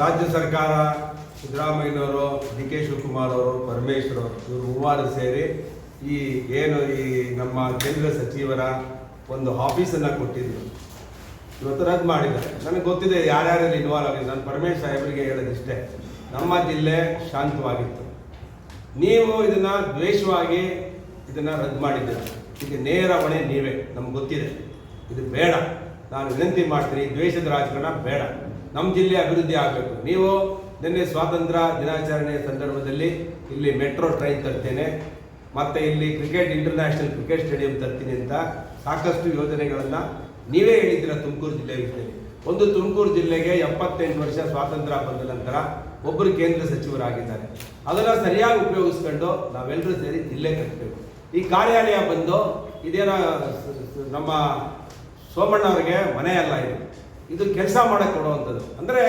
ರಾಜ್ಯ ಸರ್ಕಾರ ಸಿದ್ದರಾಮಯ್ಯನವರು, ಡಿ ಕೆ ಶಿವಕುಮಾರ್ ಅವರು, ಪರಮೇಶ್ವರ್ ಅವರು, ಇವರು ಮೂವರು ಸೇರಿ ಈ ಏನು ಈ ನಮ್ಮ ಕೇಂದ್ರ ಸಚಿವರ ಒಂದು ಆಫೀಸನ್ನು ಕೊಟ್ಟಿದ್ದರು ಇವತ್ತು ರದ್ದು ಮಾಡಿದ್ದಾರೆ. ನನಗೆ ಗೊತ್ತಿದೆ ಯಾರ್ಯಾರಲ್ಲಿ ಇನ್ವಾಲ್ವ್ ಆಗಿದೆ ನಾನು ಪರಮೇಶ್ ಸಾಹೇಬರಿಗೆ ಹೇಳೋದಿಷ್ಟೇ. ನಮ್ಮ ಜಿಲ್ಲೆ ಶಾಂತವಾಗಿತ್ತು. ನೀವು ಇದನ್ನು ದ್ವೇಷವಾಗಿ ಇದನ್ನು ರದ್ದು ಮಾಡಿದ್ದೀರ. ಇದು ನೇರ ಹೊಣೆ ನೀವೇ. ನಮ್ಗೆ ಗೊತ್ತಿದೆ. ಇದು ಬೇಡ. ನಾನು ವಿನಂತಿ ಮಾಡ್ತೀನಿ, ದ್ವೇಷದ ರಾಜಕಾರಣ ಬೇಡ. ನಮ್ಮ ಜಿಲ್ಲೆ ಅಭಿವೃದ್ಧಿ ಆಗಬೇಕು. ನೀವು ನಿನ್ನೆ ಸ್ವಾತಂತ್ರ್ಯ ದಿನಾಚರಣೆಯ ಸಂದರ್ಭದಲ್ಲಿ ಇಲ್ಲಿ ಮೆಟ್ರೋ ಟ್ರೈನ್ ತರ್ತೇನೆ, ಮತ್ತು ಇಲ್ಲಿ ಕ್ರಿಕೆಟ್ ಇಂಟರ್ನ್ಯಾಷನಲ್ ಕ್ರಿಕೆಟ್ ಸ್ಟೇಡಿಯಂ ತರ್ತೀನಿ ಅಂತ ಸಾಕಷ್ಟು ಯೋಜನೆಗಳನ್ನು ನೀವೇ ಹೇಳಿದ್ದೀರ ತುಮಕೂರು ಜಿಲ್ಲೆಯಲ್ಲಿ ಒಂದು ತುಮಕೂರು ಜಿಲ್ಲೆಗೆ ಎಪ್ಪತ್ತೆಂಟು ವರ್ಷ ಸ್ವಾತಂತ್ರ್ಯ ಬಂದ ನಂತರ ಒಬ್ಬರು ಕೇಂದ್ರ ಸಚಿವರಾಗಿದ್ದಾರೆ. ಅದನ್ನು ಸರಿಯಾಗಿ ಉಪಯೋಗಿಸ್ಕೊಂಡು ನಾವೆಲ್ಲರೂ ಸೇರಿ ಜಿಲ್ಲೆ ಕಟ್ಟಬೇಕು ಈ ಕಾರ್ಯಾಲಯ ಬಂದು ಇದೇನೋ ನಮ್ಮ ಸೋಮಣ್ಣ ಅವರಿಗೆ ಮನೆ ಅಲ್ಲ ಇದು. ಇದು ಕೆಲಸ ಮಾಡಕ್ಕೆ ಕೊಡುವಂಥದ್ದು. ಅಂದರೆ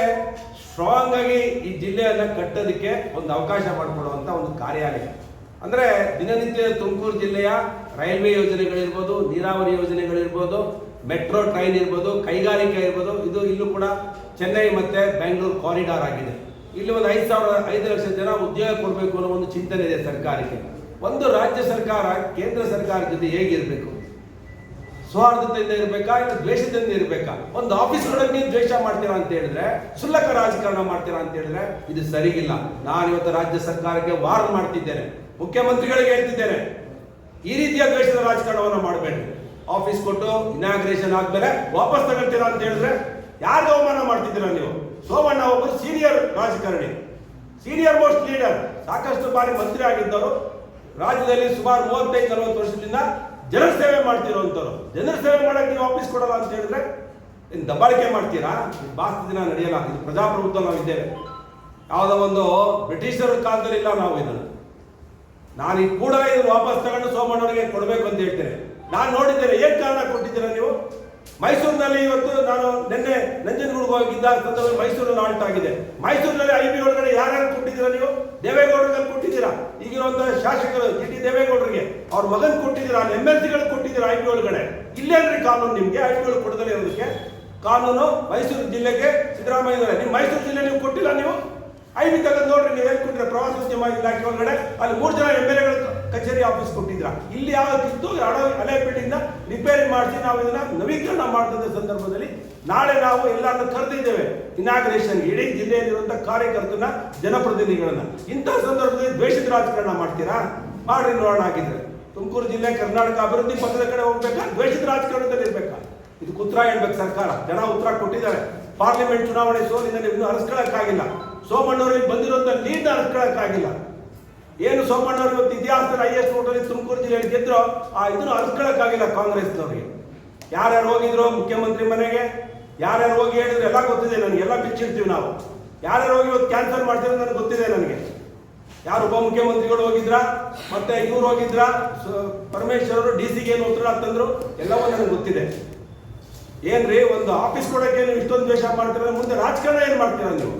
ಸ್ಟ್ರಾಂಗ್ ಆಗಿ ಈ ಜಿಲ್ಲೆಯನ್ನು ಕಟ್ಟೋದಕ್ಕೆ ಒಂದು ಅವಕಾಶ ಮಾಡಿಕೊಡುವಂಥ ಒಂದು ಕಾರ್ಯಾಲಯ. ಅಂದರೆ ದಿನನಿತ್ಯ ತುಮಕೂರು ಜಿಲ್ಲೆಯ ರೈಲ್ವೆ ಯೋಜನೆಗಳಿರ್ಬೋದು, ನೀರಾವರಿ ಯೋಜನೆಗಳಿರ್ಬೋದು, ಮೆಟ್ರೋ ಟ್ರೈನ್ ಇರ್ಬೋದು, ಕೈಗಾರಿಕೆ ಇರ್ಬೋದು, ಇದು ಇಲ್ಲೂ ಕೂಡ ಚೆನ್ನೈ ಮತ್ತೆ ಬೆಂಗಳೂರು ಕಾರಿಡಾರ್ ಆಗಿದೆ. ಇಲ್ಲಿ ಒಂದು ಐದು ಸಾವಿರ, ಐದು ಲಕ್ಷ ಜನ ಉದ್ಯೋಗ ಕೊಡಬೇಕು ಅನ್ನೋ ಒಂದು ಚಿಂತನೆ ಇದೆ ಸರ್ಕಾರಕ್ಕೆ. ಒಂದು ರಾಜ್ಯ ಸರ್ಕಾರ, ಕೇಂದ್ರ ಸರ್ಕಾರ ಜೊತೆ ಹೇಗಿರಬೇಕು? ಸೌಹಾರ್ದತೆಯಿಂದ ಇರಬೇಕಾ ಇಲ್ಲ ದ್ವೇಷದಿಂದ ಇರಬೇಕಾ? ಒಂದು ಆಫೀಸ್ ಒಳಗೆ ನೀವು ದ್ವೇಷ ಮಾಡ್ತೀರಾ ಅಂತ ಹೇಳಿದ್ರೆ ಸುಲ್ಲಕ ರಾಜಕಾರಣ ಮಾಡ್ತೀರಾ ಅಂತ ಹೇಳಿದ್ರೆ ಇದು ಸರಿಗಿಲ್ಲ. ನಾನು ಇವತ್ತು ರಾಜ್ಯ ಸರ್ಕಾರಕ್ಕೆ ವಾರ್ನ್ ಮಾಡ್ತಿದ್ದೇನೆ. ಮುಖ್ಯಮಂತ್ರಿಗಳಿಗೆ ಹೇಳ್ತಿದ್ದೇನೆ. ಈ ರೀತಿಯ ದ್ವೇಷದ ರಾಜಕಾರಣವನ್ನು ಮಾಡಬೇಡಿ ಆಫೀಸ್ ಕೊಟ್ಟು ಇನಾಗ್ರೇಷನ್ ಆದ್ಮೇಲೆ ವಾಪಸ್ ತಗೊಳ್ತೀರಾ ಅಂತ ಹೇಳಿದ್ರೆ ಯಾರು ಅವಮಾನ ಮಾಡ್ತಿದ್ದೀರಾ ನೀವು? ಸೋಮಣ್ಣ ಒಬ್ಬರು ಸೀನಿಯರ್ ರಾಜಕಾರಣಿ. ಸೀನಿಯರ್ ಮೋಸ್ಟ್ ಲೀಡರ್ ಸಾಕಷ್ಟು ಬಾರಿ ಮಂತ್ರಿ ಆಗಿದ್ದವರು ರಾಜ್ಯದಲ್ಲಿ ಸುಮಾರು ಮೂವತ್ತೈದು ನಲವತ್ತು ವರ್ಷದಿಂದ ಜನರ ಸೇವೆ ಮಾಡ್ತಿರೋಂಥವ್ರು. ಜನರ ಸೇವೆ ಮಾಡಕ್ಕೆ ನೀವು ಆಫೀಸ್ ಕೊಡಲ್ಲ ಅಂತ ಹೇಳಿದ್ರೆ, ಇನ್ನು ದಬ್ಬಾಳಿಕೆ ಮಾಡ್ತೀರಾ? ಭಾರತ ದಿನ ನಡೆಯಲ್ಲ. ಇದು ಪ್ರಜಾಪ್ರಭುತ್ವ ನಾವಿದ್ದೇವೆ ಯಾವುದೋ ಒಂದು ಬ್ರಿಟಿಷರ ಕಾಲದಲ್ಲಿ ಇಲ್ಲ ನಾವು ಇದನ್ನು. ನಾನು ಈಗ ಕೂಡ ಇದನ್ನು ವಾಪಸ್ ತಗೊಂಡು ಸೋಮಣ್ಣವರಿಗೆ ಕೊಡಬೇಕು ಅಂತ ಹೇಳ್ತೇನೆ. ನಾನು ನೋಡಿದ್ದೇನೆ, ಏನು ಕಾರಣ ಕೊಟ್ಟಿದ್ದೀರಾ ನೀವು? ಮೈಸೂರಿನಲ್ಲಿ ಇವತ್ತು ನಾನು ನಿನ್ನೆ ನಂಜನಗೂಡಿಗೆ ಹೋಗಿದ್ದ ಸಂದರ್ಭದಲ್ಲಿ ಮೈಸೂರಲ್ಲಿ ಆಲ್ಟ್ ಆಗಿದೆ. ಮೈಸೂರಿನಲ್ಲಿ ಐ ಬಿ ಒಳಗಡೆ ಯಾರ್ಯಾರು ಕೊಟ್ಟಿದ್ದೀರಾ ನೀವು? ದೇವೇಗೌಡರಿಗೆ ಕೊಟ್ಟಿದ್ದೀರಾ? ಈಗಿರುವಂತಹ ಶಾಸಕರು ಜಿ ಟಿ ದೇವೇಗೌಡರಿಗೆ. ಅವ್ರ ಮಗನ್ ಕೊಟ್ಟಿದ್ದೀರಾ? ಎಂ ಎಲ್ ಸಿಗಳು ಕೊಟ್ಟಿದ್ದೀರಾ ಐ ಬಿ ಒಳಗಡೆ? ಇಲ್ಲೇನ್ರಿ ಕಾನೂನು ನಿಮಗೆ, ಐ ಬಿ ಒಳಗೆ ಕೊಡದಲ್ಲೇ ಇರೋದಕ್ಕೆ. ಕಾನೂನು ಮೈಸೂರು ಜಿಲ್ಲೆಗೆ ಸಿದ್ದರಾಮಯ್ಯ ನಿಮ್ಮ ಮೈಸೂರು ಜಿಲ್ಲೆ ನೀವು ಕೊಟ್ಟಿಲ್ಲ ನೀವು? ಐ ಬಿ ತಗೊಂಡು ನೋಡ್ರಿ, ನೀವು ಕೊಟ್ಟಿರ ಪ್ರವಾಸೋದ್ಯಮ ಇಲಾಖೆ ಒಳಗಡೆ, ಅಲ್ಲಿ ಮೂರು ಜನ ಎಂ ಎಲ್ ಎಗಳ ಕಚೇರಿ ಆಫೀಸ್ ಕೊಟ್ಟಿದ್ರ. ಇಲ್ಲಿ ಯಾವತ್ತಿತ್ತು ಹಳೆ ಹಳೆ ಬಿಲ್ಡಿಂಗ್ ರಿಪೇರಿ ಮಾಡಿಸಿ ನಾವು ಇದನ್ನ ನವೀಕರಣ ಮಾಡ್ತಿದ್ದ ಸಂದರ್ಭದಲ್ಲಿ ನಾಳೆ ನಾವು ಎಲ್ಲರನ್ನ ಕರೆದಿದ್ದೇವೆ. ಇನಾಗ್ರೇಷನ್ ಇಡೀ ಜಿಲ್ಲೆಯಲ್ಲಿರುವಂತಹ ಕಾರ್ಯಕರ್ತನ ಜನಪ್ರತಿನಿಧಿಗಳನ್ನ. ಇಂತಹ ಸಂದರ್ಭದಲ್ಲಿ ದ್ವೇಷದ ರಾಜಕಾರಣ ಮಾಡ್ತೀರಾ? ಮಾಡ್ರಿ ನೋಡೋಣ ಆಗಿದ್ರೆ ತುಮಕೂರು ಜಿಲ್ಲೆ ಕರ್ನಾಟಕ ಅಭಿವೃದ್ಧಿ ಪಕ್ಷದ ಕಡೆ ಹೋಗ್ಬೇಕಾ? ದ್ವೇಷದ ರಾಜಕಾರಣದಲ್ಲಿ ಇರ್ಬೇಕಾ? ಇದು ಉತ್ತರ ಹೇಳ್ಬೇಕು ಸರ್ಕಾರ. ಜನ ಉತ್ತರ ಕೊಟ್ಟಿದ್ದಾರೆ. ಪಾರ್ಲಿಮೆಂಟ್ ಚುನಾವಣೆ ಸೋಲಿನಲ್ಲಿ ಇನ್ನೂ ಹರಿಸ್ಕೊಳಕ್ಕಾಗಿಲ್ಲ ಸೋಮಣ್ಣವರಿಗೆ ಬಂದಿರುವಂತ ಲೀಡ್ ಹರಿಸ್ಕೊಳಕ್ಕಾಗಿಲ್ಲ ಏನು ಸೋಮಣ್ಣವ್ರು ಇವತ್ತು ಇತಿಹಾಸದಲ್ಲಿ ಐ ಎಸ್ ಓಟಲ್ಲಿ ತುಮಕೂರು ಜಿಲ್ಲೆಯಲ್ಲಿ ಗೆದ್ರು, ಆ ಇದನ್ನು ಹರಿಸ್ಕೊಳಕ್ಕಾಗಿಲ್ಲ ಕಾಂಗ್ರೆಸ್ನವ್ರಿಗೆ ಯಾರ್ಯಾರು ಹೋಗಿದ್ರು ಮುಖ್ಯಮಂತ್ರಿ ಮನೆಗೆ, ಯಾರ್ಯಾರು ಹೋಗಿ ಹೇಳಿದ್ರು ಎಲ್ಲ ಗೊತ್ತಿದೆ ನನಗೆ, ಎಲ್ಲ ಬಿಚ್ಚಿಡ್ತೀವಿ ನಾವು. ಯಾರ್ಯಾರು ಹೋಗಿ ಇವತ್ತು ಕ್ಯಾನ್ಸಲ್ ಮಾಡ್ತಿರೋ ನನಗೆ ಗೊತ್ತಿದೆ ನನಗೆ. ಯಾರು ಉಪಮುಖ್ಯಮಂತ್ರಿಗಳು ಹೋಗಿದ್ರ, ಮತ್ತೆ ಇವ್ರು ಹೋಗಿದ್ರ ಪರಮೇಶ್ವರ್ ಅವರು ಡಿ ಸಿಗೆ ಏನು ಉತ್ತರ ಅಂತಂದ್ರು ಎಲ್ಲವೂ ನನಗೆ ಗೊತ್ತಿದೆ. ಏನ್ರಿ, ಒಂದು ಆಫೀಸ್ ಕೊಡೋಕೆ ನೀವು ಇಷ್ಟೊಂದು ದ್ವೇಷ ಮಾಡ್ತೀರ, ಮುಂದೆ ರಾಜಕಾರಣ ಏನ್ ಮಾಡ್ತೀರಾ ನೀವು?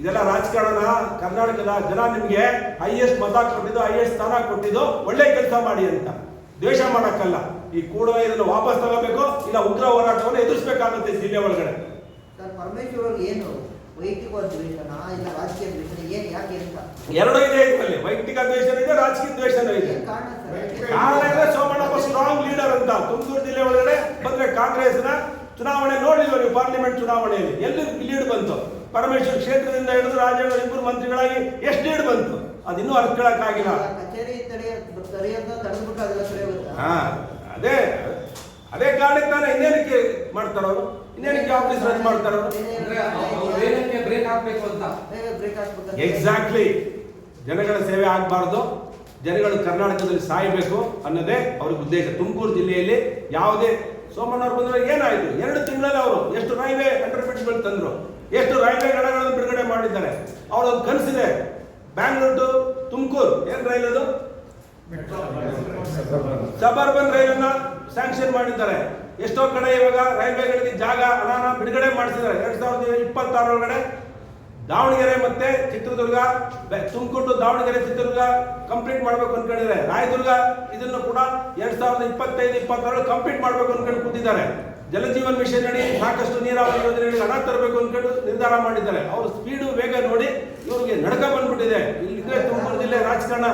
ಇದೆಲ್ಲ ರಾಜಕಾರಣ ಕರ್ನಾಟಕದ ಜನ ನಿಮಗೆ ಹೈಯೆಸ್ಟ್ ಎಸ್ ಮತ ಕೊಟ್ಟಿದ್ದು ಹೈಯೆಸ್ಟ್ ಎಸ್ ಸ್ಥಾನ ಕೊಟ್ಟಿದ್ದು ಒಳ್ಳೆ ಕೆಲಸ ಮಾಡಿ ಅಂತ. ದ್ವೇಷ ಮಾಡಕ್ಕಲ್ಲ. ಈ ಕೂಡ ಇದನ್ನು ವಾಪಸ್ ತಗೋಬೇಕು ಇಲ್ಲ ಉಗ್ರ ಹೋರಾಟವನ್ನು ಎದುರಿಸಬೇಕಾಗುತ್ತೆ ಜಿಲ್ಲೆ ಒಳಗಡೆ. ಏನು? ವೈಯಕ್ತಿಕ ದ್ವೇಷನಾ? ಇಲ್ಲ ರಾಜಕೀಯ ದ್ವೇಷನ? ಏನ್ ಯಾಕೆ ಅಂತ ಎರಡೂ ಇದೆ ಇದರಲ್ಲಿ. ವೈಯಕ್ತಿಕ ದ್ವೇಷನೂ ಇದೆ ರಾಜಕೀಯ ದ್ವೇಷನೂ ಇದೆ. ಕಾರಣ ಸರ್? ಕಾರಣ ಇಲ್ಲ ಸೋಮಣ್ಣ ಸ್ಟ್ರಾಂಗ್ ಲೀಡರ್ ಅಂತ. ತುಮಕೂರು ಜಿಲ್ಲೆ ಒಳಗಡೆ ಬಂದ್ರೆ ಕಾಂಗ್ರೆಸ್ನ ಚುನಾವಣೆ ನೋಡಿಲ್ವ ನೀವು? ಪಾರ್ಲಿಮೆಂಟ್ ಚುನಾವಣೆಯಲ್ಲಿ. ಎಲ್ಲಿ ಲೀಡ್ ಬಂತು? ಪರಮೇಶ್ವರ್ ಕ್ಷೇತ್ರದಿಂದ ಹಿಡಿದು ರಾಜೇಂದ್ರ ಇಬ್ಬರು ಮಂತ್ರಿಗಳಾಗಿ ಎಷ್ಟು ಹಿಡ್ ಬಂತು? ಅದಿನ್ನೂ ಅರ್ಥ ಹಾ ಅದೇ ಅದೇ ಕಾರಣಕ್ಕೆ ತಾನೇ ಇನ್ನೇನಕ್ಕೆ ಮಾಡ್ತಾರ ಅವರು? ಇನ್ನೇನಕ್ಕೆ ಆಫೀಸ್ ರನ್ ಮಾಡ್ತಾರ ಅವರು? ಅಂದ್ರೆ ಏನಕ್ಕೆ ಬ್ರೇಕ್ ಹಾಕ್ಬೇಕು ಅಂತ? ಬೇಗ ಬ್ರೇಕ್ ಹಾಕ್ಬೇಕಂತ ಎಕ್ಸಾಕ್ಟ್ಲಿ ಜನಗಳ ಸೇವೆ ಆಗಬಾರ್ದು. ಜನಗಳು ಕರ್ನಾಟಕದಲ್ಲಿ ಸಾಯಬೇಕು ಅನ್ನೋದೇ ಅವ್ರಿಗೆ ಉದ್ದೇಶ. ತುಮಕೂರು ಜಿಲ್ಲೆಯಲ್ಲಿ ಯಾವುದೇ ಸೋಮಣ್ಣವ್ರು ಬಂದ್ರೆ ಏನಾಯ್ತು? ಎರಡು ಎಷ್ಟು ರೈಲ್ವೆ ಅಂಡರ್ಫಿಟ್ಸ್ಗಳು ತಂದ್ರು. ಎಷ್ಟು ರೈಲ್ವೆ ಗಣಗಳನ್ನು ಬಿಡುಗಡೆ ಮಾಡಿದ್ದಾರೆ ಅವ್ರೊಂದು ಕನಸಿದೆ ಬ್ಯಾಂಗ್ಳೂರ್ ಟು ತುಮಕೂರು. ಏನು ರೈಲ್ ಅದು? ಸಬರ್ಬನ್ ರೈಲನ್ನ ಸ್ಯಾಂಕ್ಷನ್ ಮಾಡಿದ್ದಾರೆ. ಎಷ್ಟೋ ಕಡೆ ಇವಾಗ ರೈಲ್ವೆಗಳಿಗೆ ಜಾಗ ಹಣನ ಬಿಡುಗಡೆ ಮಾಡಿಸಿದ್ದಾರೆ. ಎರಡ್ ಸಾವಿರದ ಇಪ್ಪತ್ತಾರೊಳಗಡೆ ದಾವಣಗೆರೆ ಮತ್ತೆ ಚಿತ್ರದುರ್ಗ ಬೆ- ತುಮಕೂರು ದಾವಣಗೆರೆ ಚಿತ್ರದುರ್ಗ ಕಂಪ್ಲೀಟ್ ಮಾಡ್ಬೇಕು ಅನ್ಕೊಂಡಿದ್ದಾರೆ. ರಾಯದುರ್ಗ ಇದನ್ನು ಕೂಡ ಎರಡ್ ಸಾವಿರದ ಇಪ್ಪತ್ತೈದು ಇಪ್ಪತ್ತಾರು ಕಂಪ್ಲೀಟ್ ಮಾಡ್ಬೇಕು ಅನ್ಕೊಂಡು ಕೂತಿದ್ದಾರೆ. ಜಲಜೀವನ್ ಮಿಷನ್ ಅಡಿ ಸಾಕಷ್ಟು ನೀರಾವರಿ ಯೋಜನೆಗಳಿಗೆ ಹಣ ತರಬೇಕು ಅನ್ಕೊಂಡು ನಿರ್ಧಾರ ಮಾಡಿದ್ದಾರೆ. ಅವ್ರ ಸ್ಪೀಡು ವೇಗ ನೋಡಿ ಇವ್ರಿಗೆ ನಡಕ ಬಂದ್ಬಿಟ್ಟಿದೆ. ಇಲ್ಲಿದ್ರೆ ತುಮಕೂರು ಜಿಲ್ಲೆ ರಾಜಕಾರಣ.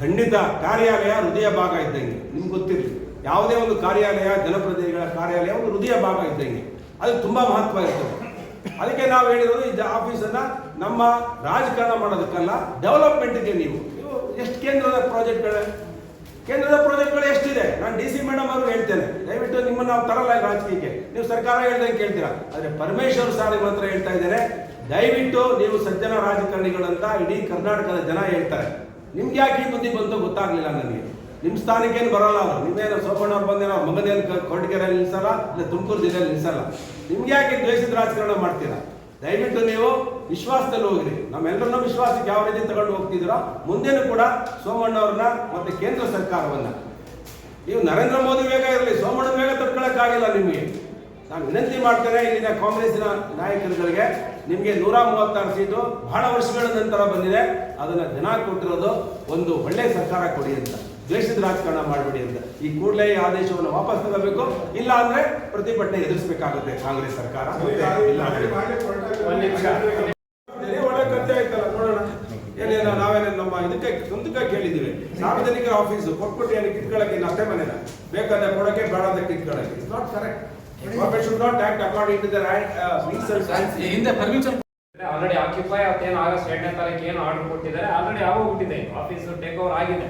ಖಂಡಿತ ಕಾರ್ಯಾಲಯ ಹೃದಯ ಭಾಗ ಇದ್ದಂಗೆ. ನಿಮ್ಗೆ ಗೊತ್ತಿರಲಿ. ಯಾವುದೇ ಒಂದು ಕಾರ್ಯಾಲಯ ಜನಪ್ರತಿನಿಧಿಗಳ ಕಾರ್ಯಾಲಯ ಒಂದು ಹೃದಯ ಭಾಗ ಇದ್ದಂಗೆ. ಅದು ತುಂಬಾ ಮಹತ್ವ ಇತ್ತು ಅದಕ್ಕೆ ನಾವು ಹೇಳಿರೋದು ಈ ಆಫೀಸನ್ನ ನಮ್ಮ ರಾಜಕಾರಣ ಮಾಡೋದಕ್ಕಲ್ಲ ಡೆವಲಪ್ಮೆಂಟ್ಗೆ ನೀವು. ನೀವು ಎಷ್ಟು ಕೇಂದ್ರದ ಪ್ರಾಜೆಕ್ಟ್ಗಳ ಕೇಂದ್ರದ ಪ್ರಾಜೆಕ್ಟ್ಗಳು ಎಷ್ಟಿದೆ? ನಾನು ಡಿ ಸಿ ಮೇಡಮ್ ಅವರು ಹೇಳ್ತೇನೆ. ದಯವಿಟ್ಟು ನಿಮ್ಮನ್ನು ನಾವು ತರಲ್ಲ ರಾಜಕೀಯಕ್ಕೆ. ನೀವು ಸರ್ಕಾರ ಹೇಳ್ದಂಗೆ ಕೇಳ್ತೀರಾ? ಆದರೆ ಪರಮೇಶ್ವರ್ ಸಾರ್ ನಿಮ್ಮ ಹತ್ರ ಹೇಳ್ತಾ ಇದ್ದಾರೆ ದಯವಿಟ್ಟು ನೀವು ಸಜ್ಜನ ರಾಜಕಾರಣಿಗಳಂತ ಇಡೀ ಕರ್ನಾಟಕದ ಜನ ಹೇಳ್ತಾರೆ. ನಿಮ್ಗೆ ಯಾಕೆ ಈ ಬುದ್ಧಿ ಬಂತು ಗೊತ್ತಾಗ್ಲಿಲ್ಲ ನನಗೆ. ನಿಮ್ಮ ಸ್ಥಾನಕ್ಕೇನು ಬರಲ್ಲ ಅವರು. ನಿಮ್ಮೇನು ಸೋಮಣ್ಣ ಬಂದೇನ ಮಗನೇನು ಕೊರಟಗೆರೆಯಲ್ಲಿ ನಿಲ್ಸಲ್ಲ, ಇಲ್ಲ ತುಮಕೂರು ಜಿಲ್ಲೆಯಲ್ಲಿ ನಿಲ್ಸಲ್ಲ. ನಿಮ್ಗೆ ಯಾಕೆ ದ್ವೇಷದ ರಾಜಕಾರಣ ಮಾಡ್ತೀರಾ? ದಯವಿಟ್ಟು ನೀವು ವಿಶ್ವಾಸದಲ್ಲಿ ಹೋಗ್ರಿ. ನಮ್ಮೆಲ್ಲರನ್ನೂ ವಿಶ್ವಾಸಕ್ಕೆ ಯಾವ ರೀತಿ ತಗೊಂಡು ಹೋಗ್ತಿದ್ದೀರೋ, ಮುಂದೇನು ಕೂಡ ಸೋಮಣ್ಣ ಅವ್ರನ್ನ ಮತ್ತೆ ಕೇಂದ್ರ ಸರ್ಕಾರವನ್ನ. ನೀವು ನರೇಂದ್ರ ಮೋದಿ ವೇಗ ಇರಲಿ ಸೋಮಣ್ಣ ವೇಗ ತಡ್ಕೊಳಕ್ಕಾಗಿಲ್ಲ ನಿಮಗೆ. ನಾನು ವಿನಂತಿ ಮಾಡ್ತೇನೆ ಇಲ್ಲಿನ ಕಾಂಗ್ರೆಸ್ನ ನಾಯಕರುಗಳಿಗೆ, ನಿಮಗೆ ನೂರ ಮೂವತ್ತಾರು ಸೀಟು ಬಹಳ ವರ್ಷಗಳ ನಂತರ ಬಂದಿದೆ. ಅದನ್ನು ದಿನ ಕೊಟ್ಟಿರೋದು ಒಂದು ಒಳ್ಳೆ ಸರ್ಕಾರ ಕೊಡಿ ಅಂತ. ದ್ವೇಷದ ರಾಜಕಾರಣ ಮಾಡಬೇಡಿ ಅಂತ ಈ ಕೂಡಲೇ ಈ ಆದೇಶವನ್ನು ವಾಪಸ್ ತಗೋಬೇಕು ಇಲ್ಲ ಅಂದ್ರೆ ಪ್ರತಿಭಟನೆ ಎದುರಿಸಬೇಕಾಗುತ್ತೆ ಕಾಂಗ್ರೆಸ್ ಸರ್ಕಾರ ಒಳ್ಳೆ ಕಥೆ ಆಯ್ತಲ್ಲ ನೋಡೋಣ ಏನೇನೋ ನಾವೇನೇ ನಮ್ಮ ಇದಕ್ಕೆ ಸ್ವಂತಕ್ಕೆ ಕೇಳಿದ್ದೀವಿ ಸಾರ್ವಜನಿಕರ ಆಫೀಸು ಕೊಟ್ಬಿಟ್ಟು ಏನು ಕಿಟ್ಕೊಳ್ಳಕ್ಕೆ ಇನ್ನು ಅತ್ತೆ ಮನೆನ ಬೇಕಾದ್ರೆ ಕೊಡಕ್ಕೆ ಬೇಡದ ಕಿತ್ಕೊಳ್ಳೋಕೆ it's not correct government should not act according to the reason ಹಿಂದೆ ಪರ್ಮಿಷನ್ ಆಲ್ರೆಡಿ ಆಕ್ಯುಪೈ ಅವತ್ತೇನು ಆಗಸ್ಟ್ ಎರಡನೇ ತಾರೀಕು ಏನು ಆರ್ಡರ್ ಕೊಟ್ಟಿದ್ದಾರೆ ಆಲ್ರೆಡಿ ಆಗೋಗ್ಬಿಟ್ಟಿದೆ ಆಫೀಸ್ ಟೇಕ್ ಓವರ್ ಆಗಿದೆ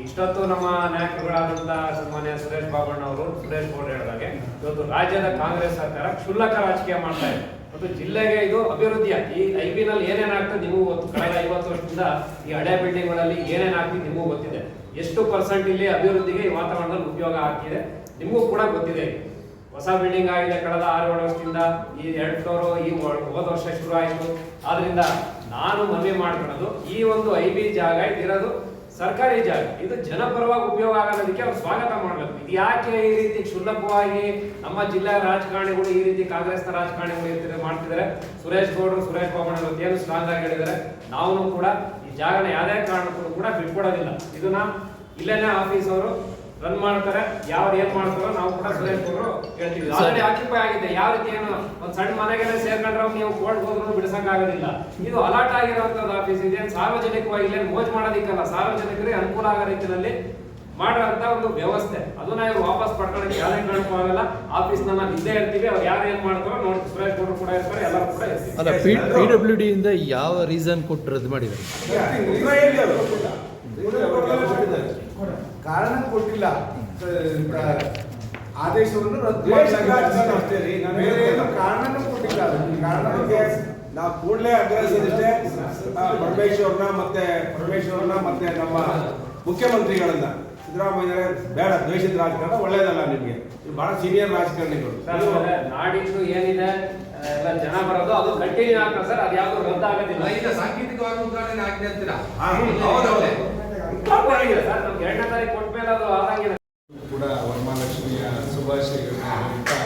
ಇಷ್ಟೊತ್ತು ನಮ್ಮ ನಾಯಕರುಗಳಾದಂತಹ ಸನ್ಮಾನ್ಯ ಸುರೇಶ್ ಬಾಬಣ್ಣ ಅವರು, ಸುರೇಶ್ ಗೌಡ ಹೇಳಿದಾಗೆ ಇವತ್ತು ರಾಜ್ಯದ ಕಾಂಗ್ರೆಸ್ ಸರ್ಕಾರ ಕ್ಷುಲ್ಲಕ ರಾಜಕೀಯ ಮಾಡ್ತಾ ಇದೆ. ಮತ್ತು ಜಿಲ್ಲೆಗೆ ಇದು ಅಭಿವೃದ್ಧಿಯ ಈ ಐ ನಲ್ಲಿ ಏನೇನಾಗ್ತದೆ ನಿಮಗೂ ಗೊತ್ತು. ಕಳೆದ ಐವತ್ತು ವರ್ಷದಿಂದ ಈ ಹಳೆ ಬಿಲ್ಡಿಂಗ್ಗಳಲ್ಲಿ ಏನೇನಾಗ್ತಿದೆ ನಿಮಗೂ ಗೊತ್ತಿದೆ. ಎಷ್ಟು ಪರ್ಸೆಂಟ್ ಇಲ್ಲಿ ಅಭಿವೃದ್ಧಿಗೆ ಈ ವಾತಾವರಣದಲ್ಲಿ ಉಪಯೋಗ ಆಗ್ತಿದೆ ನಿಮಗೂ ಕೂಡ ಗೊತ್ತಿದೆ. ಹೊಸ ಬಿಲ್ಡಿಂಗ್ ಆಗಿದೆ ಕಳೆದ ಆರು ಏಳು ವರ್ಷದಿಂದ, ಈ ಎರಡು ಫ್ಲೋರು, ಈ ಹೋದ ವರ್ಷ ಶುರು ಆಯಿತು. ಆದ್ರಿಂದ ನಾನು ಮನವಿ ಮಾಡ್ಕೊಳ್ಳೋದು, ಈ ಒಂದು ಐ ಬಿ ಜಾಗ ಇದಿರೋದು ಸರ್ಕಾರಿ ಜಾಗ. ಇದು ಜನಪರವಾಗಿ ಉಪಯೋಗ ಆಗೋದಕ್ಕೆ ಅವ್ರು ಸ್ವಾಗತ ಮಾಡಬೇಕು. ಇದು ಯಾಕೆ ಈ ರೀತಿ ಕ್ಷುಲ್ಲಕವಾಗಿ ನಮ್ಮ ಜಿಲ್ಲಾ ರಾಜಕಾರಣಿಗಳು ಈ ರೀತಿ ಕಾಂಗ್ರೆಸ್ನ ರಾಜಕಾರಣಿಗಳು ಇರ್ತಿದ್ರೆ ಮಾಡ್ತಿದ್ದಾರೆ? ಸುರೇಶ್ ಗೌಡರು, ಸುರೇಶ್ ಬಾಬಣ್ಣ ಏನು ಸ್ಟ್ರಾಂಗ್ ಆಗಿ ಹೇಳಿದ್ದಾರೆ? ನಾವು ಕೂಡ ಈ ಜಾಗನ ಯಾವುದೇ ಕಾರಣಕ್ಕೂ ಕೂಡ ಬಿಟ್ಕೊಡೋದಿಲ್ಲ. ಇದನ್ನ ಇಲ್ಲೇನೆ ಆಫೀಸ್ ಅವರು. ರನ್ ಮಾಡ್ತಾರೆ. ಯಾವ್ದು ಏನ್ ಮಾಡ್ತಾರೋ ನಾವು ಕೂಡ ಸುರೇಶ್ ಗೌಡ್ರು ಹೇಳ್ತೀವಿ. ಆಲ್ರೆಡಿ ಆಕ್ಯುಪೈ ಆಗಿದೆ. ಯಾವ ರೀತಿ ಏನು ಒಂದ್ ಸಣ್ಣ ಮನೆಗೆಲ್ಲ ಸೇರ್ಕೊಂಡ್ರೆ ನೀವು ಕೋರ್ಟ್ ಹೋದ್ರು ಬಿಡಿಸಕ್ ಆಗೋದಿಲ್ಲ. ಇದು ಅಲಾಟ್ ಆಗಿರುವಂತದ್ದು ಆಫೀಸ್ ಇದೆ ಸಾರ್ವಜನಿಕವಾಗಿ ಇಲ್ಲೇನು ಮೋಜ್ ಮಾಡೋದಿಕ್ಕಲ್ಲ. ಸಾರ್ವಜನಿಕರಿಗೆ ಅನುಕೂಲ ಆಗೋ ರೀತಿಯಲ್ಲಿ ಮಾಡುವಂತ ಒಂದು ವ್ಯವಸ್ಥೆ. ಅದನ್ನ ಇವ್ರು ವಾಪಸ್ ಪಡ್ಕೊಳ್ಳೋಕೆ ಯಾರೇ ಕಾಣಕ್ಕೂ ಆಗಲ್ಲ. ಆಫೀಸ್ ನಾವು ಇದ್ದೇ ಇರ್ತೀವಿ. ಅವ್ರು ಯಾರು ಏನ್ ಮಾಡ್ತಾರೋ ನೋಡಿ. ಸುರೇಶ್ ಗೌಡ್ರು ಕೂಡ ಇರ್ತಾರೆ. ಎಲ್ಲರೂ ಕೂಡ ಇರ್ತೀವಿ. ಅಲ್ಲ ಪಿ ಪಿ ಡಬ್ಲ್ಯೂ ಇಂದ ಯಾವ ರೀಸನ್ ಕೊಟ್ಟು ರದ್ದು ಮಾಡಿದ್ದಾರೆ? ಕಾರಣ ಕೊಟ್ಟಿಲ್ಲ. ಆದೇಶವನ್ನು ರದ್ದು ಕಾರಣನೂ ಕೊಟ್ಟಿಲ್ಲ. ನಾವು ಕೂಡಲೇ ಆಗ್ರಹಿಸಿದಷ್ಟೇ ಆ, ಪರಮೇಶ್ವರ್ನ ಮತ್ತೆ ಪರಮೇಶ್ವರನ ಮತ್ತೆ ನಮ್ಮ ಮುಖ್ಯಮಂತ್ರಿಗಳನ್ನ ಸಿದ್ದರಾಮಯ್ಯ ಬೇಡ ದ್ವೇಷದ ರಾಜಕಾರಣ ಒಳ್ಳೇದಲ್ಲ ನಿಮಗೆ. ನೀವು ಬಹಳ ಸೀನಿಯರ್ ರಾಜಕಾರಣಿಗಳು. ಸರ್, ನಾಡಿದ್ದು ಏನಿದೆ ಎಲ್ಲ ಜನ ಬರೋದು ಅದು ಕಂಟಿನ್ಯೂ ಆಗ್ತದೆ ಸರ್ ಅದು ಯಾವ್ದು ರದ್ದಾಗೋದಿಲ್ಲ ಈಗ ಸಾಂಕೇತಿಕವಾಗಿ ಉದ್ಘಾಟನೆ ಆಗಿದೆ ಕೂಡ ವರಮಹಾಲಕ್ಷ್ಮಿಯ ಶುಭಾಶಯಗಳನ್ನ ಹೇಳ್ತಾ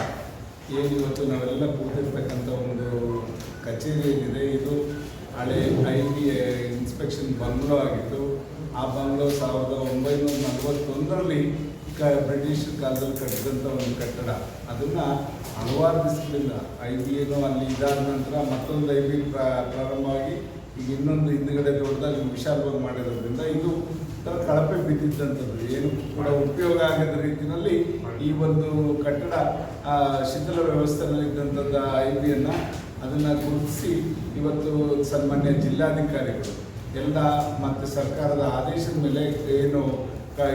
ಏನು ಇವತ್ತು ನಾವೆಲ್ಲ ಕೂತಿರ್ತಕ್ಕಂಥ ಒಂದು ಕಚೇರಿ ಏನಿದೆ ಇದು ಹಳೆ ಐ ಬಿ ಇನ್ಸ್ಪೆಕ್ಷನ್ ಬಂಗ್ಲೋ ಆಗಿತ್ತು. ಆ ಬಂಗ್ಲೋ ಸಾವಿರದ ಒಂಬೈನೂರ ನಲವತ್ತೊಂದರಲ್ಲಿ ಕ ಬ್ರಿಟಿಷ್ ಕಾಲದಲ್ಲಿ ಕಟ್ಟಿದಂಥ ಒಂದು ಕಟ್ಟಡ. ಅದನ್ನು ಹಲವಾರು ದಿವಸಗಳಿಂದ ಐ ಬಿ ಏನೋ ಅಲ್ಲಿ ಇದಾದ ನಂತರ ಮತ್ತೊಂದು ಐ ಬಿ ಪ್ರಾರಂಭವಾಗಿ ಈಗ ಇನ್ನೊಂದು ಹಿಂದುಗಡೆ ದೊಡ್ಡದಾಗಿ ವಿಶಾಲವಾಗಿ ಮಾಡಿರೋದ್ರಿಂದ ಇದು ಒಂಥರ ಕಳಪೆ ಬಿದ್ದಿದ್ದಂಥದ್ದು. ಏನು ಕೂಡ ಉಪಯೋಗ ಆಗದ ರೀತಿಯಲ್ಲಿ ಈ ಒಂದು ಕಟ್ಟಡ ಶಿಥಿಲ ವ್ಯವಸ್ಥೆಯಲ್ಲಿದ್ದಂಥದ್ದು ಬಿಯನ್ನು ಅದನ್ನು ಗುರುತಿಸಿ ಇವತ್ತು ಸನ್ಮಾನ್ಯ ಜಿಲ್ಲಾಧಿಕಾರಿಗಳು, ಎಲ್ಲ ಮತ್ತು ಸರ್ಕಾರದ ಆದೇಶದ ಮೇಲೆ ಏನು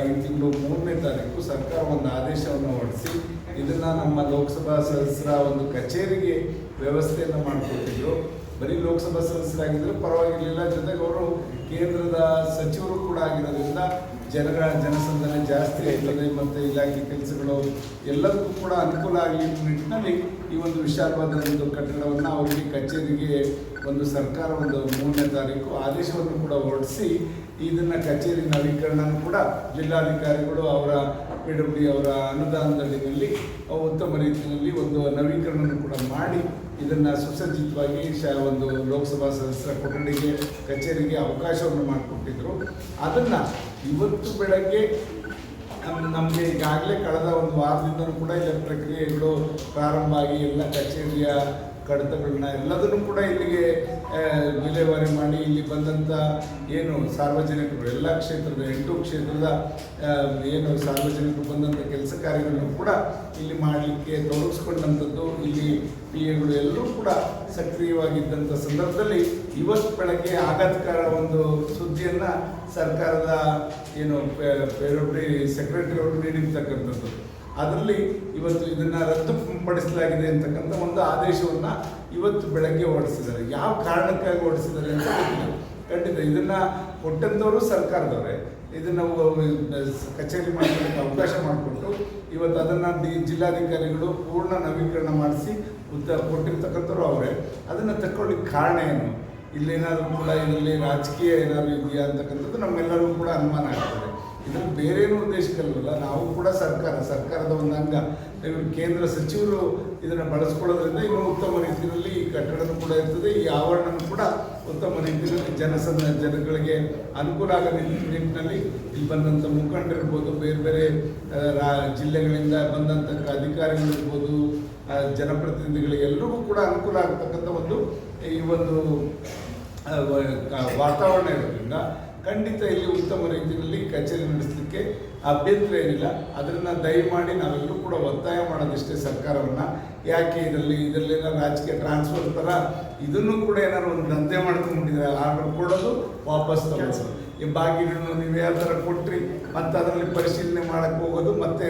ಈ ತಿಂಗಳು ಮೂರನೇ ತಾರೀಕು ಸರ್ಕಾರ ಒಂದು ಆದೇಶವನ್ನು ಹೊರಡಿಸಿ ಇದನ್ನು ನಮ್ಮ ಲೋಕಸಭಾ ಸದಸ್ಯರ ಒಂದು ಕಚೇರಿಗೆ ವ್ಯವಸ್ಥೆಯನ್ನು ಮಾಡಿಕೊಟ್ಟಿದ್ರು. ಬರೀ ಲೋಕಸಭಾ ಸದಸ್ಯರಾಗಿದ್ದರೂ ಪರವಾಗಿರಲಿಲ್ಲ. ಜೊತೆಗೆ ಅವರು ಕೇಂದ್ರದ ಸಚಿವರು ಕೂಡ ಆಗಿರೋದ್ರಿಂದ ಜನಗಳ ಜನಸಂದಣಿ ಜಾಸ್ತಿ ಆಗ್ತದೆ ಮತ್ತು ಇಲಾಖೆ ಕೆಲಸಗಳು ಎಲ್ಲದಕ್ಕೂ ಕೂಡ ಅನುಕೂಲ ಆಗಲಿ ನಿಟ್ಟಿನಲ್ಲಿ ಈ ಒಂದು ವಿಶಾಲವಾದ ಒಂದು ಕಟ್ಟಡವನ್ನು ಅವರಿಗೆ ಕಚೇರಿಗೆ ಒಂದು ಸರ್ಕಾರ ಒಂದು ಮೂರನೇ ತಾರೀಕು ಆದೇಶವನ್ನು ಕೂಡ ಹೊರಡಿಸಿ, ಇದನ್ನು ಕಚೇರಿ ನವೀಕರಣ ಕೂಡ ಜಿಲ್ಲಾಧಿಕಾರಿಗಳು ಅವರ ಪಿ ಡಬ್ಲ್ಯೂ ಅವರ ಅನುದಾನದಡಿನಲ್ಲಿ ಉತ್ತಮ ರೀತಿಯಲ್ಲಿ ಒಂದು ನವೀಕರಣವನ್ನು ಕೂಡ ಮಾಡಿ ಇದನ್ನು ಸುಸಜ್ಜಿತವಾಗಿ ಶ ಒಂದು ಲೋಕಸಭಾ ಸದಸ್ಯರ ಕೊಠಡಿಗೆ, ಕಚೇರಿಗೆ ಅವಕಾಶವನ್ನು ಮಾಡಿಕೊಟ್ಟಿದ್ರು. ಅದನ್ನು ಇವತ್ತು ಬೆಳಗ್ಗೆ ನಮಗೆ ಈಗಾಗಲೇ ಕಳೆದ ಒಂದು ವಾರದಿಂದಲೂ ಕೂಡ ಎಲ್ಲ ಪ್ರಕ್ರಿಯೆಗಳು ಪ್ರಾರಂಭ ಆಗಿ ಎಲ್ಲ ಕಚೇರಿಯ ಕಡತಗಳನ್ನ ಎಲ್ಲದನ್ನು ಕೂಡ ಇಲ್ಲಿಗೆ ವಿಲೇವಾರಿ ಮಾಡಿ ಇಲ್ಲಿ ಬಂದಂಥ ಏನು ಸಾರ್ವಜನಿಕರು, ಎಲ್ಲ ಕ್ಷೇತ್ರದ ಎಂಟು ಕ್ಷೇತ್ರದ ಏನು ಸಾರ್ವಜನಿಕರು ಬಂದಂಥ ಕೆಲಸ ಕಾರ್ಯಗಳನ್ನು ಕೂಡ ಇಲ್ಲಿ ಮಾಡಲಿಕ್ಕೆ ತೊಡಗಿಸ್ಕೊಂಡಂಥದ್ದು ಇಲ್ಲಿ ಪಿ ಎಗಳು ಎಲ್ಲರೂ ಕೂಡ ಸಕ್ರಿಯವಾಗಿದ್ದಂಥ ಸಂದರ್ಭದಲ್ಲಿ ಇವತ್ತು ಬೆಳಗ್ಗೆ ಆಘಾತಕರ ಒಂದು ಸುದ್ದಿಯನ್ನು ಸರ್ಕಾರದ ಏನು ಸೆಕ್ರೆಟರಿ ಅವರು ನೀಡಿರ್ತಕ್ಕಂಥದ್ದು. ಅದರಲ್ಲಿ ಇವತ್ತು ಇದನ್ನು ರದ್ದುಪಡಿಸಲಾಗಿದೆ ಅಂತಕ್ಕಂಥ ಒಂದು ಆದೇಶವನ್ನು ಇವತ್ತು ಬೆಳಗ್ಗೆ ಹೊರಡಿಸಿದ್ದಾರೆ. ಯಾವ ಕಾರಣಕ್ಕಾಗಿ ಹೊರಡಿಸಿದ್ದಾರೆ ಅಂತ ಗೊತ್ತಿಲ್ಲ. ಖಂಡಿತ ಇದನ್ನು ಕೊಟ್ಟಂಥವರು ಸರ್ಕಾರದವರೇ. ಇದನ್ನು ಕಚೇರಿ ಮಾಡಲಿಕ್ಕೆ ಅವಕಾಶ ಮಾಡಿಕೊಟ್ಟು ಇವತ್ತು ಅದನ್ನು ಡಿ ಜಿಲ್ಲಾಧಿಕಾರಿಗಳು ಪೂರ್ಣ ನವೀಕರಣ ಮಾಡಿಸಿ ಉದ್ದ ಕೊಟ್ಟಿರ್ತಕ್ಕಂಥವ್ರು ಅವರೇ. ಅದನ್ನು ತಕ್ಕೊಳ್ಳಿಕ್ಕೆ ಕಾರಣ ಏನು? ಇಲ್ಲೇನಾದರೂ ಕೂಡ ಇದರಲ್ಲಿ ರಾಜಕೀಯ ಏನಾದರೂ ಇದೆಯಾ ಅಂತಕ್ಕಂಥದ್ದು ನಮ್ಮೆಲ್ಲರಿಗೂ ಕೂಡ ಅನುಮಾನ ಆಗ್ತದೆ. ಇದರಲ್ಲಿ ಬೇರೇನು ಉದ್ದೇಶಕ್ಕಲ್ವಲ್ಲ ನಾವು ಕೂಡ ಸರ್ಕಾರ, ಸರ್ಕಾರದ ಒಂದು ಅಂಗ. ಕೇಂದ್ರ ಸಚಿವರು ಇದನ್ನು ಬಳಸ್ಕೊಳ್ಳೋದ್ರಿಂದ ಇನ್ನೂ ಉತ್ತಮ ರೀತಿಯಲ್ಲಿ ಈ ಕಟ್ಟಡನೂ ಕೂಡ ಇರ್ತದೆ, ಈ ಆವರಣನೂ ಕೂಡ ಉತ್ತಮ ರೀತಿಯಲ್ಲಿ ಜನಸನ್ನ ಜನಗಳಿಗೆ ಅನುಕೂಲ ಆಗೋ ನಿಟ್- ನಿಟ್ಟಿನಲ್ಲಿ. ಇಲ್ಲಿ ಬಂದಂಥ ಮುಖಂಡರಿರ್ಬೋದು ಬೇರೆ ಬೇರೆ ರಾ, ಜಿಲ್ಲೆಗಳಿಂದ ಬಂದಂಥ ಅಧಿಕಾರಿಗಳಿರ್ಬೋದು ಜನಪ್ರತಿನಿಧಿಗಳಿಗೆಲ್ಲರಿಗೂ ಕೂಡ ಅನುಕೂಲ ಆಗ್ತಕ್ಕಂಥ ಒಂದು, ಈ ಒಂದು ವಾತಾವರಣ ಇರೋದ್ರಿಂದ ಖಂಡಿತ ಇಲ್ಲಿ ಉತ್ತಮ ರೀತಿಯಲ್ಲಿ ಕಚೇರಿ ನಡೆಸಲಿಕ್ಕೆ ಅಭ್ಯಂತರ ಏನಿಲ್ಲ. ಅದನ್ನು ದಯಮಾಡಿ ನಾವೆಲ್ಲರೂ ಕೂಡ ಒತ್ತಾಯ ಮಾಡೋದಿಷ್ಟೇ ಸರ್ಕಾರವನ್ನು. ಯಾಕೆ ಇದರಲ್ಲಿ ಇದರಲ್ಲಿ ರಾಜಕೀಯ ಟ್ರಾನ್ಸ್ಫರ್ ಥರ ಇದನ್ನು ಕೂಡ ಏನಾದ್ರು ಒಂದು ದಂಧೆ ಮಾಡ್ಕೊಂಡ್ಬಿಟ್ಟಿದ್ದಾರೆ ಆರ್ಡರ್ ಕೊಡೋದು ವಾಪಸ್ ತಗೊಳ್ಳೋದು. ಈ ಬಾಗಿಗಳನ್ನು ನೀವು ಯಾವ ಥರ ಕೊಟ್ರಿ, ಮತ್ತೆ ಅದರಲ್ಲಿ ಪರಿಶೀಲನೆ ಮಾಡಕ್ಕೆ ಹೋಗೋದು, ಮತ್ತೆ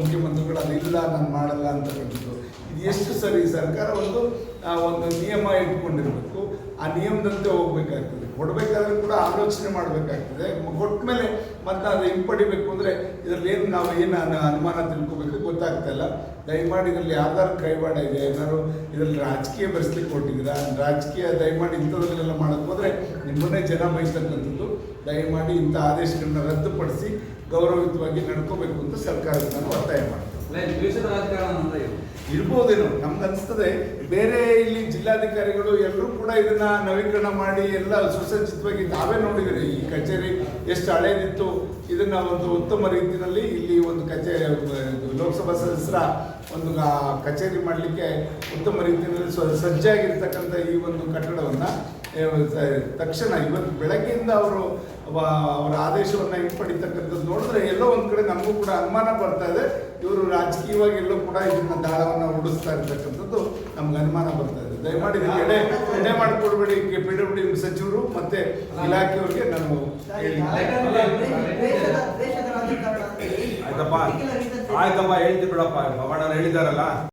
ಮುಖ್ಯಮಂತ್ರಿಗಳು ಇಲ್ಲ, ನಾನು ಮಾಡಲ್ಲ ಅಂತ ಹೇಳಿದ್ರು ಇದು ಎಷ್ಟು ಸರಿ ಸರ್ಕಾರ ಒಂದು ಒಂದು ನಿಯಮ ಇಟ್ಕೊಂಡಿರ್ಬೇಕು. ಆ ನಿಯಮದಂತೆ ಹೋಗ್ಬೇಕಾಗ್ತದೆ. ಕೊಡಬೇಕಾದ್ರೆ ಕೂಡ ಆಲೋಚನೆ ಮಾಡಬೇಕಾಗ್ತದೆ. ಕೊಟ್ಟ ಮೇಲೆ ಮತ್ತೆ ಅದು ಹಿಂಪಡಿಬೇಕು ಅಂದರೆ ಇದರಲ್ಲಿ ಏನು ನಾವು ಏನು ಅನು- ಅನುಮಾನ ತಿಳ್ಕೊಬೇಕು ಗೊತ್ತಾಗ್ತಾ ಇಲ್ಲ. ದಯಮಾಡಿ ಇದರಲ್ಲಿ ಯಾವ್ದಾದ್ರು ಕೈವಾಡ ಇದೆ. ಏನಾದ್ರು ಇದರಲ್ಲಿ ರಾಜಕೀಯ ಬೆರೆಸ್ಲಿಕ್ಕೆ ಕೊಟ್ಟಿದ್ದೀರಾ? ರಾಜಕೀಯ ದಯಮಾಡಿ ಇಂಥದ್ರಲ್ಲೆಲ್ಲ ಮಾಡೋಕೆ ಹೋದರೆ ನಿಮ್ಮನ್ನೇ ಜನ ಬಯಸ್ತಕ್ಕಂಥದ್ದು. ದಯಮಾಡಿ ಇಂಥ ಆದೇಶಗಳನ್ನ ರದ್ದುಪಡಿಸಿ ಗೌರವಯುತವಾಗಿ ನಡ್ಕೋಬೇಕು ಅಂತ ಸರ್ಕಾರಕ್ಕೆ ನಾನು ಒತ್ತಾಯ ಮಾಡ್ತೀನಿ. ಇರ್ಬೋದೇನೋ, ನಮ್ಗೆ ಅನಿಸ್ತದೆ, ಬೇರೆ ಇಲ್ಲಿ ಜಿಲ್ಲಾಧಿಕಾರಿಗಳು ಎಲ್ಲರೂ ಕೂಡ ಇದನ್ನ ನವೀಕರಣ ಮಾಡಿ ಎಲ್ಲ ಸುಸಜ್ಜಿತವಾಗಿ ನಾವೇ ನೋಡಿದ್ರೆ ಈ ಕಚೇರಿ ಎಷ್ಟು ಹಳೇದಿತ್ತು, ಇದನ್ನ ಒಂದು ಉತ್ತಮ ರೀತಿಯಲ್ಲಿ ಇಲ್ಲಿ ಒಂದು ಕಚೇರಿ ಲೋಕಸಭಾ ಸದಸ್ಯರ ಒಂದು ಕಚೇರಿ ಮಾಡಲಿಕ್ಕೆ ಉತ್ತಮ ರೀತಿಯಲ್ಲಿ ಸಜ್ಜಾಗಿರ್ತಕ್ಕಂಥ ಈ ಒಂದು ಕಟ್ಟಡವನ್ನು ತಕ್ಷಣ ಇವತ್ತು ಬೆಳಗ್ಗೆಯಿಂದ ಅವರು ಅವರ ಆದೇಶವನ್ನು ಹಿಂಪಡಿತಕ್ಕಂಥದ್ದು ನೋಡಿದ್ರೆ ಎಲ್ಲೋ ಒಂದು ಕಡೆ ನಮಗೂ ಕೂಡ ಅನುಮಾನ ಬರ್ತಾ ಇದೆ. ಇವರು ರಾಜಕೀಯವಾಗಿ ಎಲ್ಲೋ ಕೂಡ ಇದನ್ನ ದಾಳವನ್ನು ಉಡಿಸ್ತಾ ಇರ್ತಕ್ಕಂಥದ್ದು ನಮ್ಗೆ ಅನುಮಾನ ಬರ್ತಾ ಇದೆ. ದಯಮಾಡಿ ಎಡೆ ಎಡೆ ಮಾಡಿಕೊಡ್ಬೇಡಿ ಪಿ ಡಬ್ಲ್ಯೂ ಸಚಿವರು ಮತ್ತೆ ಇಲಾಖೆಯವರಿಗೆ ನಾನು ಆಯ್ತಪ್ಪ. ಆಯ್ತಪ್ಪ, ಹೇಳ್ತಿ ಬಿಡಪ್ಪ. ಹೇಳಿದಾರಲ್ಲ